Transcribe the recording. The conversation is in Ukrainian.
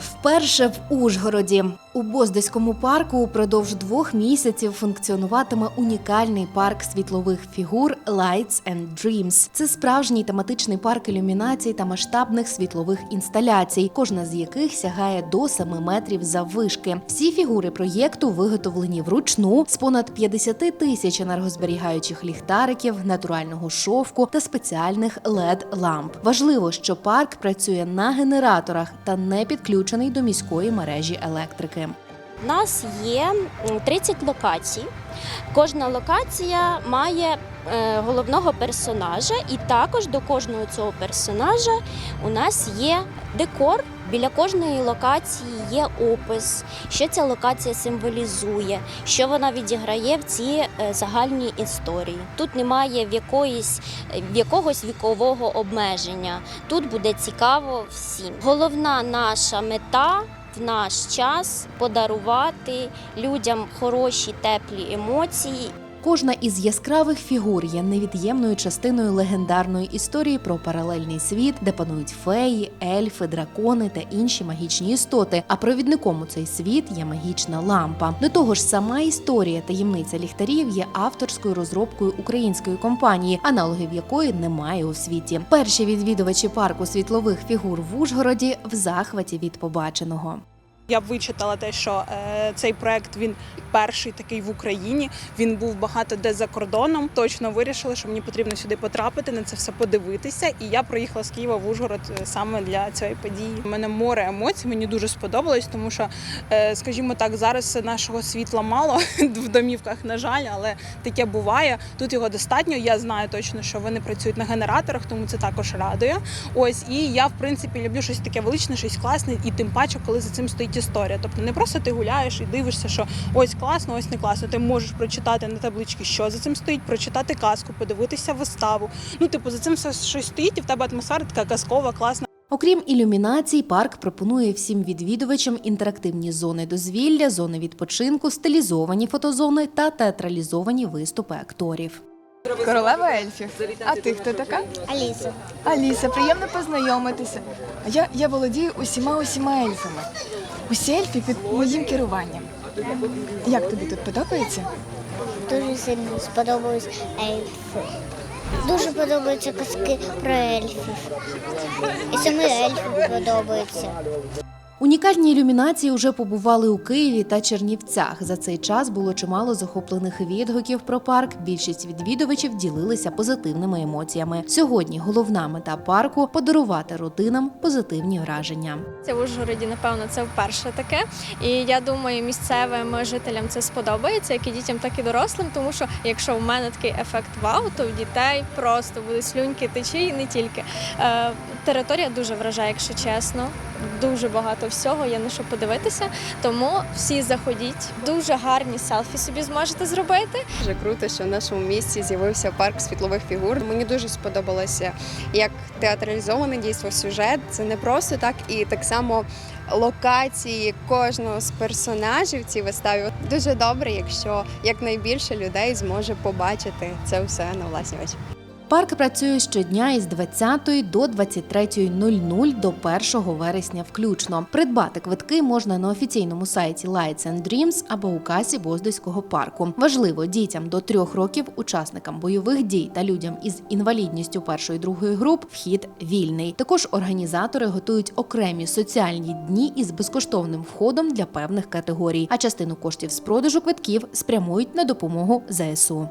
Вперше в Ужгороді у Боздеському парку упродовж двох місяців функціонуватиме унікальний парк світлових фігур Lights and Dreams. Це справжній тематичний парк ілюмінацій та масштабних світлових інсталяцій, кожна з яких сягає до 7 метрів заввишки. Всі фігури проєкту виготовлені вручну з понад 50 тисяч енергозберігаючих ліхтариків, натурального шовку та спеціальних led ламп. Важливо, що парк працює на генераторах та не підключений до міської мережі електрики. У нас є 30 локацій. Кожна локація має е, головного персонажа, і також до кожного цього персонажа у нас є декор. Біля кожної локації є опис, що ця локація символізує, що вона відіграє в цій е, загальній історії. Тут немає в якоїсь в якогось вікового обмеження. Тут буде цікаво всім. Головна наша мета в наш час подарувати людям хороші теплі емоції. Кожна із яскравих фігур є невід'ємною частиною легендарної історії про паралельний світ, де панують феї, ельфи, дракони та інші магічні істоти. А провідником у цей світ є магічна лампа. До того ж, сама історія таємниця ліхтарів є авторською розробкою української компанії, аналогів якої немає у світі. Перші відвідувачі парку світлових фігур в Ужгороді в захваті від побаченого. Я вичитала те, що е, цей проект він перший такий в Україні. Він був багато де за кордоном. Точно вирішили, що мені потрібно сюди потрапити, на це все подивитися. І я проїхала з Києва в Ужгород е, саме для цієї події. У мене море емоцій, мені дуже сподобалось, тому що, е, скажімо так, зараз нашого світла мало в домівках, на жаль, але таке буває. Тут його достатньо. Я знаю точно, що вони працюють на генераторах, тому це також радує. Ось і я в принципі люблю щось таке величне, щось класне, і тим паче, коли за цим стоїть історія. Тобто не просто ти гуляєш і дивишся, що ось класно, ось не класно. Ти можеш прочитати на табличці, що за цим стоїть, прочитати казку, подивитися виставу. Ну, типу, за цим все щось стоїть, і в тебе атмосфера така казкова, класна. Окрім ілюмінацій, парк пропонує всім відвідувачам інтерактивні зони дозвілля, зони відпочинку, стилізовані фотозони та театралізовані виступи акторів. Королева ельфів. А ти хто така? Аліса, Аліса, приємно познайомитися. А я, я володію усіма усіма ельфами. Усі ельфи під моїм керуванням. Як тобі тут подобається? Дуже сильно сподобались ельфи. Дуже подобаються казки про ельфів. І самі ельфи подобаються. Унікальні ілюмінації вже побували у Києві та Чернівцях. За цей час було чимало захоплених відгуків про парк. Більшість відвідувачів ділилися позитивними емоціями. Сьогодні головна мета парку подарувати родинам позитивні враження. Це в Ужгороді, напевно, це вперше таке. І я думаю, місцевим жителям це сподобається, як і дітям, так і дорослим. Тому що якщо в мене такий ефект вау, то в дітей просто будуть слюньки течі і не тільки. Е, територія дуже вражає, якщо чесно. Дуже багато всього є на що подивитися. Тому всі заходіть. Дуже гарні селфі собі зможете зробити. Дуже круто, що в нашому місті з'явився парк світлових фігур. Мені дуже сподобалося, як театралізоване дійство сюжет. Це не просто так, і так само локації кожного з персонажів цій виставі. Дуже добре, якщо якнайбільше людей зможе побачити це все на власні очі. Парк працює щодня із 20 до 23.00 до 1 вересня включно. Придбати квитки можна на офіційному сайті Lights and Dreams або у касі Боздойського парку. Важливо дітям до трьох років, учасникам бойових дій та людям із інвалідністю першої другої груп вхід вільний. Також організатори готують окремі соціальні дні із безкоштовним входом для певних категорій. А частину коштів з продажу квитків спрямують на допомогу ЗСУ.